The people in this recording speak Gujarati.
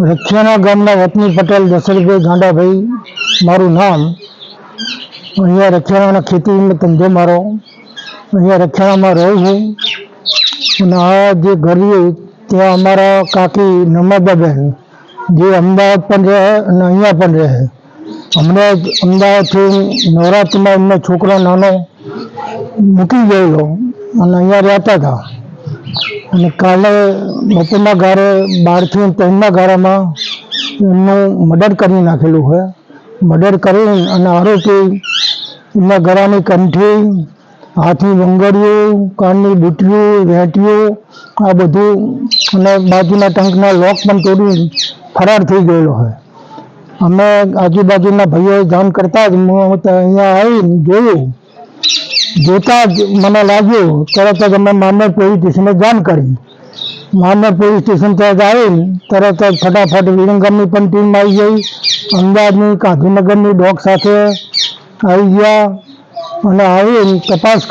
રખિયાના ગામના વતની પટેલ દશરથભાઈ ગાંડાભાઈ, મારું નામ. અહીંયા રખિયાણાના ખેતીનો ધંધો મારો. અહીંયા રખિયાણામાં રહું છું. અને આ જે ઘર ત્યાં અમારા કાકી નમાદાબેન જે અમદાવાદ પણ રહે અને અહીંયા પણ રહે. અમને અમદાવાદથી નવરાત્રિમાં એમનો છોકરો નાનો મૂકી ગયેલો અને અહીંયા રહેતા હતા. અને કાલે બપોરના ગારે બારથી ત્રણના ગારામાં એમનું મર્ડર કરી નાખેલું છે. મર્ડર કરી અને આરોપી એમના ગરાની કંઠી, હાથની બંગડીઓ કાનની બુટીઓ વેટીઓ, આ બધું અને બાજુના ટંકના લોક પણ તોડી ફરાર થઈ ગયેલો છે. અમે આજુબાજુના ભાઈઓએ જાણ કરતા જ હું અહીંયા આવીને જોયું જોતા જ મને લાગ્યું, તરત જ અમે મામર પોલીસ સ્ટેશને જાણ કરી. મામર પોલીસ સ્ટેશન ત્યાં આવી તરત જ ફટાફટ વિરંગામની પણ ટીમ આવી ગઈ. અમદાવાદની, ગાંધીનગરની ડોગ સાથે આવી ગયા અને આવી તપાસ